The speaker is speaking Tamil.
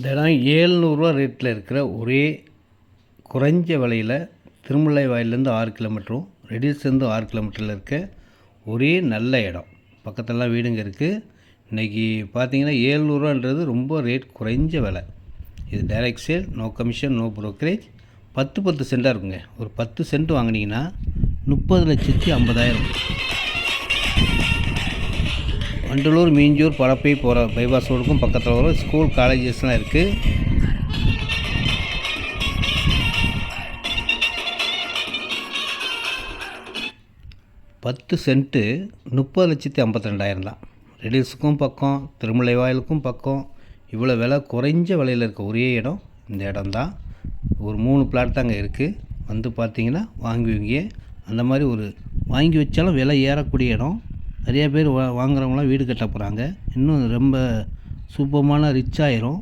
தினம் ஏழ்நூறுரூவா ரேட்டில் இருக்கிற ஒரே குறைஞ்ச விலையில் திருமலை வாயிலேருந்து ஆறு கிலோமீட்டரும் ரெடியூஸ்லேருந்து ஆறு கிலோமீட்டரில் இருக்க ஒரே நல்ல இடம். பக்கத்துலலாம் வீடுங்க இருக்குது இன்றைக்கி பார்த்தீங்கன்னா ஏழ்நூறுவான்றது ரொம்ப ரேட் குறைஞ்ச விலை. இது direct sale no commission no brokerage பத்து பத்து சென்டாக இருக்குங்க. ஒரு பத்து சென்ட் வாங்கினீங்கன்னா முப்பது லட்சத்தி ஐம்பதாயிரம். வண்டலூர் மீஞ்சூர் பரப்பை போகிற பைபாஸ் ரோடுக்கும் பக்கத்தில் வரும் ஸ்கூல் காலேஜஸ்லாம் இருக்குது பத்து சென்ட்டு முப்பது லட்சத்தி ஐம்பத்தி ரெண்டாயிரம் தான். ரெடில்ஸுக்கும் பக்கம் திருமலை வாயிலுக்கும் பக்கம் இவ்வளோ விலை குறைஞ்ச விலையில் இருக்க ஒரே இடம் இந்த இடம் தான். ஒரு மூணு பிளாட் தாங்க இருக்குது வந்து பார்த்தீங்கன்னா வாங்குவீங்க அந்த மாதிரி ஒரு வாங்கி வச்சாலும் விலை ஏறக்கூடிய இடம். நிறைய பேர் வா வாங்குறவங்களாம் வீடு கட்ட போகிறாங்க இன்னும் ரொம்ப சூப்பரமான ரிச் ஆயிடும்